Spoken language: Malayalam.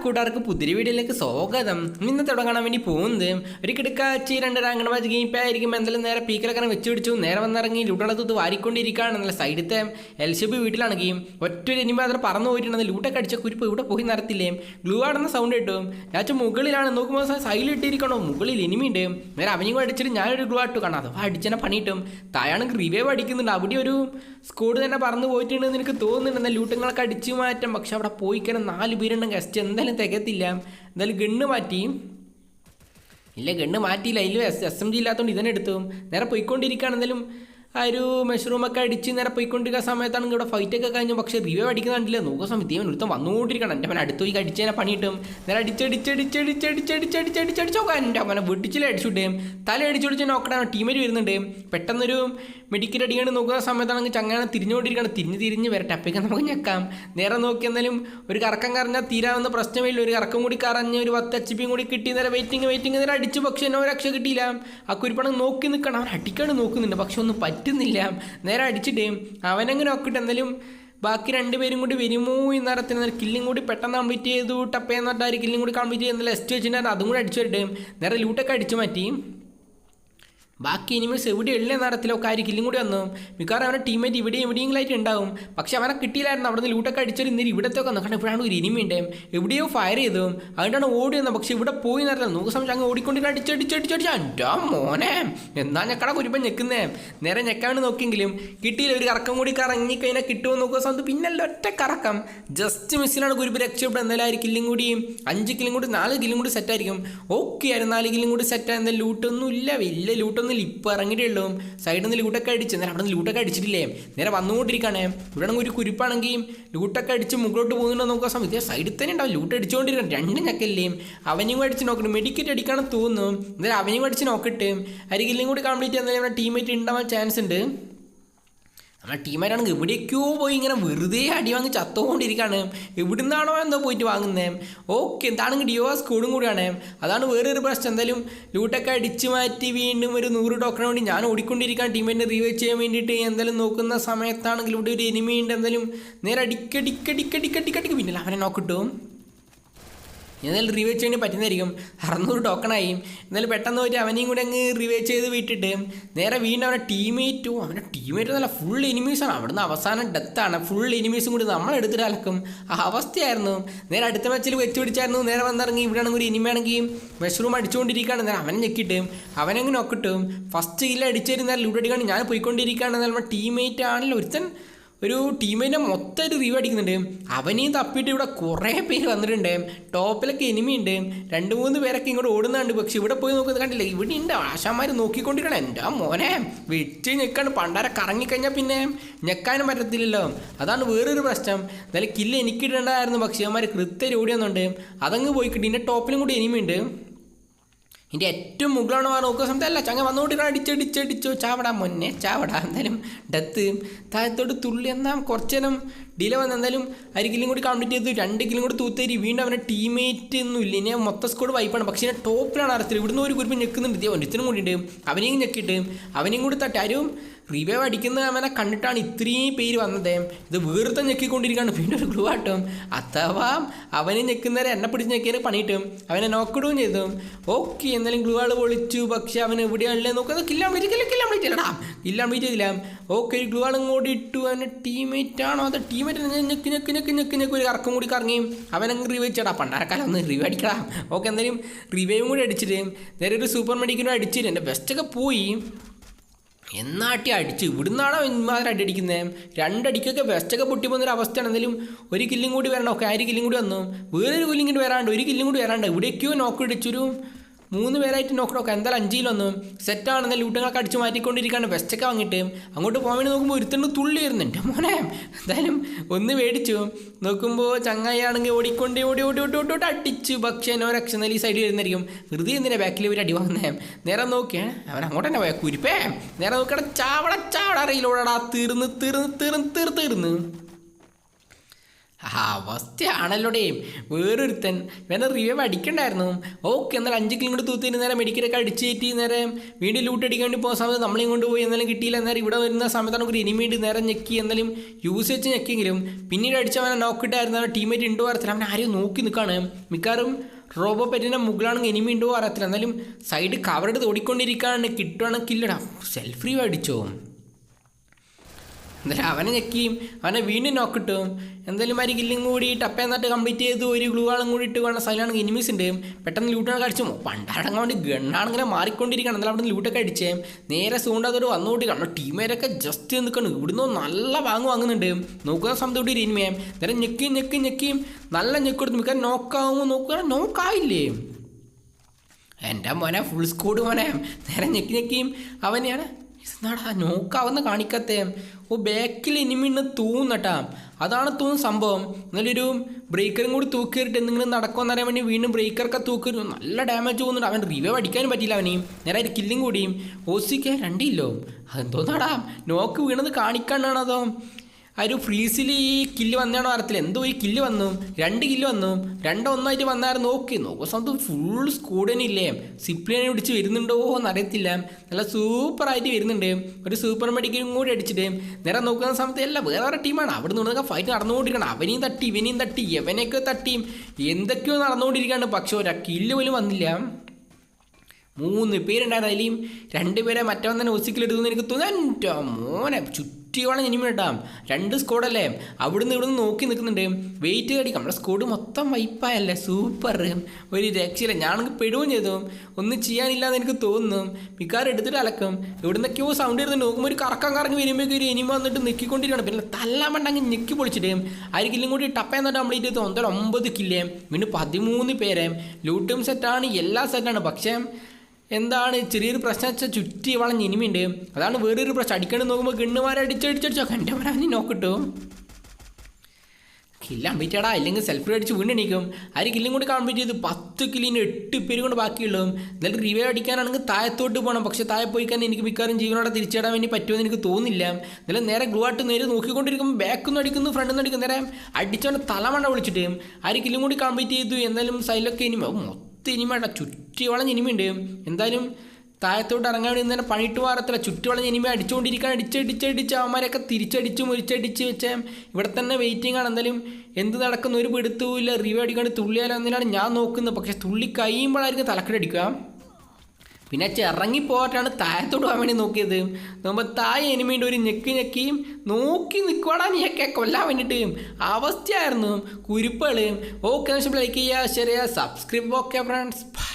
കൂട്ടുകാർക്ക് പുതിയ വീഡിയോയിലേക്ക് സ്വാഗതം. ഇന്ന് തുടങ്ങാൻ വേണ്ടി പോകുന്നത് ഒരു കിടക്കാച്ചി രണ്ട് റാങ്കണ ഗെയിം പേ ആയിരിക്കും എന്തായാലും നേരെ പീക്കിലൊക്കെ വെച്ച് പിടിച്ചു. നേരെ വന്നിറങ്ങി ലൂട്ടണ തൂത്ത് വാരിക്കൊണ്ടിരിക്കുകയാണ്. നല്ല സൈഡത്തെ എൽ സി ബി വീട്ടിലാണ് ഗെയിം ഒറ്റൊരു ഇനി മാത്രം പറന്നു പോയിട്ടുണ്ടെന്ന് ലൂട്ടൊക്കെ അടിച്ച കുരിപ്പ് ഇവിടെ പോയി നടത്തില്ലേ? ഗ്ലൂ ആടുന്ന സൗണ്ട് കിട്ടും. ഞാൻ മുകളിലാണ്. നോക്കുമ്പോൾ സൈഡിൽ ഇട്ടിരിക്കണോ? മുകളിൽ ഇനിമിയുണ്ട് നേരെ അവനും കൂടെ അടിച്ചിട്ട് ഞാനൊരു ഗ്ലൂ ആട്ടു. കാണാം. അഥവാ അടിച്ചനെ പണിയിട്ടും. തായാണെങ്കിൽ റിവൈവ് അടിക്കുന്നുണ്ട്. അവിടെ ഒരു സ്കോഡ് തന്നെ പറന്നു പോയിട്ടുണ്ടെന്ന് എനിക്ക് തോന്നുന്നുണ്ട്. എന്നാൽ ലൂട്ടങ്ങളൊക്കെ അടിച്ചു മാറ്റാം. പക്ഷെ അവിടെ പോയി നാല് പേരുണ്ടെങ്കിൽ ഗസ്റ്റ് എന്തായാലും തികത്തില്ല എന്തായാലും ഗണ്ണ് മാറ്റി ഇല്ല ഗണ്ണ് മാറ്റിയില്ല. അതിൽ എസ് എസ് എം ജി ഇല്ലാത്തതുകൊണ്ട് ഇതന്നെ എടുത്തു. നേരെ പോയിക്കൊണ്ടിരിക്കുകയാണ് എന്തായാലും ആ ഒരു മെഷറൂമൊക്കെ അടിച്ച് നേരെ പോയിക്കൊണ്ടിരിക്കുന്ന സമയത്താണ് ഇവിടെ ഫൈറ്റൊക്കെ കഴിഞ്ഞു. പക്ഷേ റിവ്യൂ അടിക്കുന്നുണ്ടില്ല നോക്കുന്ന സമയത്ത്. ഇവൻ ഒരുത്തം വന്നുകൊണ്ടിരിക്കണം. എന്റെ അവൻ അടുത്ത് പോയി അടിച്ചതിനെ പണിയിട്ടും നേരെ അടിച്ചടിച്ചടിച്ചടിച്ചടിച്ചടിച്ചടിച്ചടിച്ചടിച്ചോ എന്റെ വെട്ടിച്ചിൽ അടിച്ചുവിട്ടേ തല അടിച്ചടിച്ച് നോക്കണം ടീമേറ്റ് വരുന്നുണ്ട്. പെട്ടെന്നൊരു മെഡിക്കൽ അടിക്കാണ്ട് നോക്കുന്ന സമയത്താണെങ്കിൽ ചങ്ങാണ് തിരിഞ്ഞുകൊണ്ടിരിക്കണം തിരിഞ്ഞ് തിരിഞ്ഞ് വരട്ടെ. അപ്പോഴേക്കും നമുക്ക് ഞെക്കാം. നേരെ നോക്കി എന്നാലും ഒരു കറക്കം കറഞ്ഞാൽ തീരാവുന്ന പ്രശ്നമില്ല. ഒരു കറക്കം കൂടി കറഞ്ഞ് ഒരു പത്ത് എച്ച് പിയും കൂടി കിട്ടി നേരെ വെയിറ്റിംഗ് വെയിറ്റിംഗ് നേരെ അടിച്ചു പക്ഷേ എന്നെ രക്ഷ കിട്ടിയില്ല. ആ കുരിപ്പണം നോക്കി നിൽക്കണം. അവൻ അടിക്കാണ്ട് നോക്കുന്നുണ്ട്. പക്ഷെ ഒന്നും പറ്റുന്നില്ല. നേരെ അടിച്ചിട്ട് അവനങ്ങനെ നോക്കിയിട്ട് എന്നാലും ബാക്കി രണ്ടുപേരും കൂടി വരുമോ ഈ നേരത്തിന് കില്ലും കൂടി പെട്ടെന്ന് കംപ്ലീറ്റ് ചെയ്തു. ടപ്പേന്ന് പറഞ്ഞാൽ കില്ലും കൂടി കംപ്ലീറ്റ് ചെയ്യുന്ന എസ്റ്റ് വെച്ചിട്ടുണ്ടായിരുന്നു അതും കൂടി അടിച്ചു വരട്ടെ. നേരെ ലൂട്ടൊക്കെ അടിച്ചു മാറ്റി. ബാക്കി എനിമേഴ്സ് എവിടെ ഉള്ള നേരത്തിലോ കാര്യക്കില്ലും കൂടി വന്നു. മിക്കവാറും അവരുടെ ടീമേറ്റ് ഇവിടെയും എവിടെയെങ്കിലായിട്ട് ഉണ്ടാവും. പക്ഷെ അവനെ കിട്ടിയില്ലായിരുന്നു. അവിടെ നിന്ന് ലൂട്ടൊക്കെ അടിച്ചൊരു ഇന്നലെ വന്നു. കാരണം ഇപ്പോഴാണ് ഒരു ഇനിമി ഉണ്ട്. എവിടെയോ ഫയർ ചെയ്തു. അതുകൊണ്ടാണ് ഓടി വന്നത്. പക്ഷെ ഇവിടെ പോയി നേരത്തില്ല. നോക്ക് സമയത്ത് അങ്ങ് ഓടിക്കൊണ്ടിട്ട് അടിച്ചടിച്ചടിച്ചടിച്ച് എന്റെ മോനെ. എന്നാ ഞെക്കടാ കുരിപ്പം ഞെക്കുന്നേ. നേരെ ഞെക്കാണ് നോക്കിയെങ്കിലും കിട്ടിയില്ല. ഒരു കറക്കം കൂടി കറങ്ങി കഴിഞ്ഞാൽ കിട്ടുമോ നോക്കുക സമയത്ത് പിന്നല്ല ഒറ്റ കറക്കം. ജസ്റ്റ് മിസ്സിലാണ് കുരുമ്പ് രക്ഷപ്പെട്ടത് എന്തായാലും ഒരു കില്ലും കൂടി? അഞ്ച് കില്ലും കൂടി നാല് കില്ലും കൂടി സെറ്റായിരിക്കും ഓക്കെ ആയിരുന്നു. നാല് കില്ലും കൂടി സെറ്റ് എന്തായാലും ലൂട്ടൊന്നും ഇല്ല വലിയ ലൂട്ടൊന്നും ഇല്ല ഇപ്പം ഇറങ്ങിയിട്ടേ ഉള്ളൂ. സൈഡിൽ നിന്ന് ലൂട്ടൊക്കെ അടിച്ച്. നേരെ അവിടെ നിന്ന് ലൂട്ടൊക്കെ അടിച്ചിട്ടില്ലേ? നേരെ വന്നുകൊണ്ടിരിക്കുകയാണ് ഇവിടെ ആണെങ്കിൽ ഒരു കുരിപ്പാണെങ്കിൽ ലൂട്ടൊക്കെ അടിച്ച് മുകളിലോട്ട് പോകുന്നുണ്ടോ നോക്കാൻ സമയത്ത് സൈഡിൽ തന്നെ ഉണ്ടാവും. ലൂട്ട് അടിച്ചുകൊണ്ടിരിക്കണം. രണ്ട് ഞക്കല്ലേ? അവനും കൂടി അടിച്ച് നോക്കണം. മെഡിക്കറ്റ് അടിക്കണം തോന്നുന്നു. എന്നാലും അവനും കൂടി അടിച്ച് നോക്കട്ടെ അരികിലും കൂടി കംപ്ലീറ്റ് ചെയ്യാൻ നമ്മുടെ ടീമേറ്റ് ഉണ്ടാവാൻ ചാൻസ് ഉണ്ട്. നമ്മുടെ ടീമാരാണെങ്കിൽ എവിടേക്കോ പോയി ഇങ്ങനെ വെറുതെ അടി വാങ്ങി ചത്തുകൊണ്ടിരിക്കുകയാണ് എവിടുന്നാണോ എന്തോ പോയിട്ട് വാങ്ങുന്നത് ഓക്കെ എന്താണെങ്കിൽ ഡിയോ സ്കൂളും കൂടിയാണ്. അതാണ് വേറൊരു പ്രശ്നം. എന്തായാലും ലൂട്ടൊക്കെ അടിച്ചു മാറ്റി വീണ്ടും ഒരു നൂറ് ടോക്കൺ വേണ്ടി ഞാൻ ഓടിക്കൊണ്ടിരിക്കാൻ ടീമിനെ റീവൈവ് ചെയ്യാൻ വേണ്ടിയിട്ട് എന്തായാലും നോക്കുന്ന സമയത്താണെങ്കിൽ ഇവിടെ ഒരു എനിമി ഉണ്ട്. എന്തായാലും നേരെ അടിക്കടിക്കടിക്കടിക്കടിക്കടിക്ക് പിന്നെ അവനെ നോക്കിട്ടും എന്നാലും റിവൈവ് ചെയ്യാൻ പറ്റുന്നതായിരിക്കും. അറുന്നൂറ് ടോക്കണായി എന്നാലും പെട്ടെന്ന് പോയിട്ട് അവനെയും കൂടെ അങ്ങ് റിവൈവ് ചെയ്ത് വിട്ടിട്ട് നേരെ വീണ്ടും അവനെ ടീമേറ്റും അവന്റെ ടീമേറ്റ് നല്ല ഫുൾ എനിമീസാണ് അവിടുന്ന് അവസാനം ഡെത്താണ് ഫുൾ എനിമീസും കൂടി നമ്മളെടുത്തിട്ട് അലക്കും. ആ അവസ്ഥയായിരുന്നു. നേരെ അടുത്ത മാച്ചിൽ വെച്ച് പിടിച്ചായിരുന്നു നേരെ വന്നിറങ്ങി. ഇവിടെ ആണെങ്കിൽ ഒരു എനിമയാണെങ്കിൽ മഷ്റൂം അടിച്ചുകൊണ്ടിരിക്കുകയാണ്. നേരെ അവനെ ഞെക്കിട്ട് അവനങ്ങ് നോക്കിട്ടും ഫസ്റ്റ് കില്ല അടിച്ചേരും നേരെ ലൂട്ട് അടിക്കാണ്. ഞാൻ പോയിക്കൊണ്ടിരിക്കുകയാണ്. നമ്മുടെ ടീമേറ്റ് ആണല്ലോ ഒരുത്തൻ. ഒരു ടീമിനെ മൊത്തം ഒരു റിവ്യൂ അടിക്കുന്നുണ്ട്. അവനെയും തപ്പിയിട്ട് ഇവിടെ കുറേ പേര് വന്നിട്ടുണ്ട്. ടോപ്പിലൊക്കെ എനിമി ഉണ്ട് രണ്ട് മൂന്ന് പേരൊക്കെ ഇങ്ങോട്ട് ഓടുന്നുണ്ട്. പക്ഷെ ഇവിടെ പോയി നോക്കുന്നത് കണ്ടില്ല? ഇവിടെ ഉണ്ട് ആശാമാർ നോക്കിക്കൊണ്ടിരിക്കണം. എന്റെ മോനെ വെച്ച് ഞെക്കാണ്. പണ്ടാരെ കറങ്ങിക്കഴിഞ്ഞാൽ പിന്നെ ഞെക്കാനും പറ്റത്തില്ലല്ലോ. അതാണ് വേറൊരു പ്രശ്നം. എന്നാലും കില്ല് എനിക്കിടേണ്ടതായിരുന്നു പക്ഷേ അവന്മാർ കൃത്യം ഓടി വന്നുണ്ട് അതങ്ങ് പോയി കിട്ടി. ടോപ്പിലും കൂടി എനിമി ഉണ്ട് ഇതിന്റെ ഏറ്റവും മുകളിലാണ് നോക്കുന്ന സമയത്ത്. അല്ല ചങ്ങ വന്നുകൊണ്ടിരിക്കണം അടിച്ചടിച്ചടിച്ചോ ചാവടാ മുന്നേ ചാവടാ. എന്തായാലും ഡെത്ത്. താഴത്തോട്ട് തുള്ളി എന്നാൽ കുറച്ച് നേരം ഡിലേ വന്ന്. എന്തായാലും അരികിലും കൂടി കംപ്ലീറ്റ് ചെയ്തു. രണ്ട് കിലും കൂടി തൂത്തേരി. വീണ്ടും അവന്റെ ടീമേറ്റ് ഒന്നും ഇല്ല. ഇനി മൊത്തം സ്കോഡ് വൈപ്പാണ് പക്ഷേ ഇതിനെ ടോപ്പിലാണ് അറത്തിൽ ഇവിടുന്ന് ഒരു കുരുപ്പ് ഞെക്കുന്നുണ്ട്. ഇതേ ഒരിത്തിനും കൂടിയിട്ട് അവനെയും ഞെക്കിയിട്ട്. അവനെയും കൂടി തട്ടി. ആരും റിവൈവ് അടിക്കുന്ന അവനെ കണ്ടിട്ടാണ് ഇത്രയും പേര് വന്നത്. ഇത് വീർത്ത ഞെക്കിക്കൊണ്ടിരിക്കുകയാണ്. വീണ്ടും ഒരു ഗ്ലൂ ആട്ടും. അഥവാ അവനെ ഞെക്കുന്നവരെ എന്നെ പിടിച്ച് ഞെക്കിയതിന് പണിയിട്ടും അവനെ നോക്കിടുകയും ചെയ്തു. ഓക്കെ എന്നാലും ഗ്ലൂ ആൾ പൊളിച്ചു. പക്ഷെ അവൻ എവിടെയാണല്ലേ നോക്കുന്നത് കില്ലാൻ വിളിച്ചില്ല കില്ലാൻ വിളിച്ചില്ലടാ കില്ലാൻ വിളിച്ചില്ല ഓക്കെ ഒരു ഗ്ലൂ ആൾ ഇങ്ങോട്ട് ഇട്ടു. അവന്റെ ടീംമേറ്റ് ആണോ? അത് ടീംമേറ്റ് ഞെക്ക് ഞെക്ക് ഞെക്ക് ഞെക്ക് ഞെക്ക് ഒരു കറക്കം കൂടി കറങ്ങി. അവനങ്ങ് റിവൈവ് ചെയ്യടാ. പണ്ടാരക്കാലം ഒന്ന് റിവൈവ് അടിക്കടാ. ഓക്കെ എന്തായാലും റിവൈവും കൂടി അടിച്ചിട്ട് നേരെ ഒരു സൂപ്പർ മെഡിക്കലും അടിച്ചിട്ട് എന്റെ ബെസ്റ്റൊക്കെ പോയി. എന്നാട്ടി അടിച്ച്. ഇവിടുന്നാണോ ഇമാതിരി അടി അടിക്കുന്നത് രണ്ടടിക്കൊക്കെ വെസ്റ്റൊക്കെ പൊട്ടി പോകുന്നൊരു അവസ്ഥയാണ് എന്തെങ്കിലും ഒരു കില്ലും കൂടി വരണം? ഒക്കെ ആര് കില്ലും കൂടി വന്നു. വേറൊരു കില്ലും കൂടി വരാണ്ട് ഒരു കില്ലും കൂടി വരാണ്ട്. ഇവിടേക്കോ നോക്ക് ഇടിച്ചൊരു മൂന്ന് പേരായിട്ട് നോക്കണോക്കാം എന്തായാലും അഞ്ചിലൊന്നും സെറ്റാണെന്ന് സെറ്റാണ് ലൂട്ടങ്ങളൊക്കെ അടിച്ച് മാറ്റിക്കൊണ്ടിരിക്കുകയാണ്. വെസ്റ്റൊക്കെ വാങ്ങിയിട്ട്. അങ്ങോട്ട് പോകാൻ വേണ്ടി നോക്കുമ്പോൾ ഒരുത്തണ്ട് തുള്ളി വരുന്നുണ്ട്. മോനെ എന്തായാലും ഒന്ന് മേടിച്ചു. നോക്കുമ്പോൾ ചങ്ങായിയാണെങ്കിൽ ഓടിക്കൊണ്ട് ഓടി ഓടി ഓടി ഓടി അടിച്ചു. പക്ഷേ എന്നോ നല്ല ഈ സൈഡിൽ വരുന്നതായിരിക്കും. വെറുതെ എന്തിനാ ബാക്കിൽ ഒരു അടി വാങ്ങുന്നേ? നേരെ നോക്കിയേ അവൻ അങ്ങോട്ട് തന്നെ പോയാ കുരിപ്പേ. നേരെ നോക്കട ചാവട ചാവട അറിയില്ലോടാ തീർന്ന് തീർന്ന് തീർന്ന് തീർന്ന് തീർന്ന്. അവസ്ഥയാണല്ലോടേ. വേറൊരുത്തൻ വേറെ റിവൈവ് അടിക്കണ്ടായിരുന്നു. ഓക്കെ എന്നാൽ അഞ്ച് കിലോ കൊണ്ട് തൂത്തിന് നേരം മെഡിക്കലൊക്കെ അടിച്ച് കയറ്റി നേരം വീണ്ടും ലൂട്ട് അടിക്കാൻ വേണ്ടി പോകുന്ന സമയത്ത് നമ്മളെയും കൊണ്ടുപോയി എന്നാലും കിട്ടിയില്ല. നേരം ഇവിടെ വരുന്ന സമയത്താണ് ഒരു ഇനിമീണ്ട് നേരം ഞെക്കി എന്നാലും യൂസ് വെച്ച് ഞെക്കിയെങ്കിലും പിന്നീട് അടിച്ചവനെ നോക്കിയിട്ടായിരുന്നു ടീമേറ്റ് ഉണ്ടോ അറിയത്തില്ല. അവനെ ആരെയും നോക്കി നിൽക്കുകയാണ് മിക്കവാറും റോബോ പെറ്റിന്റെ മുകളാണെങ്കിൽ എനിമി ഉണ്ടോ അറിയത്തില്ല. എന്നാലും സൈഡ് കവറെടുത്ത് ഓടിക്കൊണ്ടിരിക്കുകയാണ് കിട്ടുവാണെങ്കിൽ കില്ലടാ സെൽഫ് റിവൈവ് അടിച്ചോ? എന്തായാലും അവനെ ഞെക്കിയും അവനെ വീണ്ടും നോക്കിട്ടും എന്തായാലും മാതിരി കില്ലും കൂടി ടപ്പേ എന്നിട്ട് കംപ്ലീറ്റ് ചെയ്തു. ഒരു ഗ്ലൂ ആളും കൂടി ഇട്ട് വേണം സൈലാണെങ്കിൽ എനിമീസ് ഉണ്ട്. പെട്ടെന്ന് ലൂട്ടാണ് അടിച്ചു. പണ്ടാടങ്ങൾ വേണ്ടി ഗണ്ണാണിങ്ങനെ മാറിക്കൊണ്ടിരിക്കണം എന്നാലും അവിടെ ലൂട്ടൊക്കെ അടിച്ചേ. നേരെ സൂണ്ടാതൊരു വന്നുകൂട്ടി കാരണം ടീമേരൊക്കെ ജസ്റ്റ് നിൽക്കണം ഇവിടുന്ന് നല്ല വാങ്ങ് വാങ്ങുന്നുണ്ട്. നോക്കുന്ന സമയത്ത് കൂടി ഇനിമയം നേരെ ഞെക്കി ഞെക്കി ഞെക്കിയും നല്ല ഞെക്കെടുത്ത് മിക്കാൻ നോക്കാവുമ്പോൾ നോക്കുക നോക്കായില്ലേ എന്റെ മോനെ ഫുൾ സ്കൂഡ് മോനെ. നേരെ ഞെക്കി ഞെക്കിയും അവനെയാണ് എന്നാടാ നോക്കാവുന്ന കാണിക്കത്തെ. ഓ ബാക്കിൽ ഇനിമിന്ന് തൂന്നട്ടാ അതാണ് തൂന്ന് സംഭവം. എന്നാലൊരു ബ്രേക്കറും കൂടി തൂക്കിയിട്ട് എന്തെങ്കിലും നടക്കുമെന്ന് അറിയാൻ വേണ്ടി വീണ്ടും ബ്രേക്കറൊക്കെ തൂക്കി നല്ല ഡാമേജ് പോകുന്നുണ്ട്. അവൻ റിവൈവ് അടിക്കാനും പറ്റിയില്ല അവനെയും നേരെ ഒരു കില്ലും കൂടിയും. ഓസിക്ക് രണ്ടില്ലോ. അതെന്തോന്നാടാ? നോക്ക് വീണത് കാണിക്കാണ്ടാണോ അതോ ആ ഒരു ഫ്രീസിൽ ഈ കില്ല് വന്നാണോ അറിയത്തില്ല. എന്തോ ഈ കില്ല് വന്നു. രണ്ട് കില്ല് വന്നു. രണ്ടോ ഒന്നായിട്ട് വന്നായിരുന്നു നോക്കി നോക്കുക സമയത്ത് ഫുൾ സ്കൂഡനില്ലേ സിപ്ലിനെ പിടിച്ച് വരുന്നുണ്ടോ എന്ന് അറിയത്തില്ല. നല്ല സൂപ്പറായിട്ട് വരുന്നുണ്ട്. ഒരു സൂപ്പർ മെഡിക്കലും കൂടി അടിച്ചിട്ട്. നേരെ നോക്കുന്ന സമയത്ത് അല്ല വേറെ വേറെ ടീമാണ് അവിടെ നിന്നൊക്കെ ഫൈറ്റ് നടന്നുകൊണ്ടിരിക്കണം അവനെയും തട്ടി ഇവനെയും തട്ടി എവനെയൊക്കെ തട്ടിയും എന്തൊക്കെയോ നടന്നുകൊണ്ടിരിക്കുകയാണ്. പക്ഷെ ഒരു കില്ല് പോലും വന്നില്ല. മൂന്ന് പേരുണ്ടായിരുന്നു. അതിലും രണ്ടുപേരെ മറ്റവൻ തന്നെ ഒസിക്കലെടുത്തു എനിക്ക് തോന്നുന്നു. എന്റെ മോനെ ചുറ്റിയോളം ഇനിമേ ഇടാം രണ്ട് സ്കോഡല്ലേ അവിടുന്ന് ഇവിടുന്ന് നോക്കി നിൽക്കുന്നുണ്ട്. വെയിറ്റ് കടിക്കും നമ്മുടെ സ്കോഡ് മൊത്തം വൈപ്പായല്ലേ സൂപ്പർ ഒരു രക്ഷയില്ല. ഞാനൊക്കെ പെടുകയും ചെയ്തു. ഒന്നും ചെയ്യാനില്ലാന്ന് എനിക്ക് തോന്നുന്നു. മിക്കാർ എടുത്തിട്ട് അലക്കും. ഇവിടുന്നൊക്കെയോ സൗണ്ട് ഇരുന്ന് നോക്കുമ്പോൾ ഒരു കറക്കം കറങ്ങി വരുമ്പോഴേക്കും ഒരു ഇനിമ വന്നിട്ട് നിൽക്കിക്കൊണ്ടിരിക്കണം പിന്നെ തല്ലാൻ വേണ്ടെങ്കിൽ ഞെക്കി പൊളിച്ചിട്ട്. ആ ഒരു കില്ലും കൂടി ടപ്പയെന്നിട്ട് കംപ്ലീറ്റ് ചെയ്ത് ഒന്നര ഒമ്പത് കില്ലേ പിന്നെ പതിമൂന്ന് പേരെ. ലൂട്ടും സെറ്റാണ് എല്ലാ സെറ്റാണ് പക്ഷേ എന്താണ് ചെറിയൊരു പ്രശ്നം വെച്ചാൽ ചുറ്റി വളഞ്ഞ് ഇനിമയുണ്ട് അതാണ് വേറൊരു പ്രശ്നം. അടിക്കണം നോക്കുമ്പോൾ ഗണ്ണുമാരെ അടിച്ചടിച്ചടിച്ചോ കണ്ടെ മരാനി നോക്കിട്ടു. കില്ല കംപ്ലീറ്റ് ഇല്ലെങ്കിൽ സെൽഫ് അടിച്ച് വീണ്ടെണീക്കും ആര് കില്ലും കൂടി കംപ്ലീറ്റ് ചെയ്ത് പത്ത് കില്ലിന് എട്ട് പേര് കൊണ്ട് ബാക്കിയുള്ളൂ എന്നിട്ട് റിവൈവ് അടിക്കാനാണെങ്കിൽ താഴത്തോട്ട് പോകണം പക്ഷേ താഴെ പോയി കഴിഞ്ഞാൽ എനിക്ക് മിക്കവാറും ജീവനോടെ തിരിച്ചിടാൻ വേണ്ടി പറ്റുമെന്ന് എനിക്ക് തോന്നുന്നില്ല. എന്നാലും നേരെ ഗ്ലൂ നേരെ നോക്കിക്കൊണ്ടിരിക്കുമ്പോൾ ബാക്കിൽ നിന്ന് അടിക്കുന്നു ഫ്രണ്ടിൽ നിന്ന് അടിക്കുന്നു. നേരെ അടിച്ചവന്റെ തലമണ്ട വിളിച്ചിട്ട് ആര് കില്ലും കൂടി കംപ്ലീറ്റ് ചെയ്തു. എന്നാലും സൈലൊക്കെ ഇനി മൊത്തം ഇനിമേണ്ട ചുറ്റി വളഞ്ഞ് ഇനിമയുണ്ട്. എന്തായാലും താഴത്തോട്ട് ഇറങ്ങാൻ വേണ്ടി തന്നെ പണിയിട്ട് മാറത്തില്ല ചുറ്റി വളഞ്ഞ് ഇനിമ അടിച്ചുകൊണ്ടിരിക്കാൻ അടിച്ചടിച്ചടിച്ച് അവന്മാരൊക്കെ തിരിച്ചടിച്ച് മുരിച്ചടിച്ച് വെച്ചാൽ ഇവിടെ തന്നെ വെയിറ്റിംഗ് ആണ്. എന്തായാലും എന്ത് നടക്കുന്ന ഒരു പിടുത്തവും റിവ്യൂ അടിക്കാണ്ട് തുള്ളിയാലോ ഞാൻ നോക്കുന്നത്. പക്ഷേ തുള്ളി കഴിയുമ്പോഴായിരിക്കും തലക്കടടിക്കുക പിന്നെ ചിറങ്ങി പോയിട്ടാണ് താഴത്തോട്ട് പോകാൻ വേണ്ടി നോക്കിയത്. നോക്കുമ്പോൾ താഴെ എനിമീന്റെ ഒരു ഞെക്കി ഞെക്കിയും നോക്കി നിൽക്കുവാടാ നീയൊക്കെ കൊല്ലാൻ വേണ്ടിയിട്ട്. അവസ്ഥയായിരുന്നു കുരുപ്പുകൾ ഓക്കെ ലൈക്ക് ചെയ്യുക ശരിയാ സബ്സ്ക്രൈബ് ഓക്കെ ഫ്രണ്ട്സ്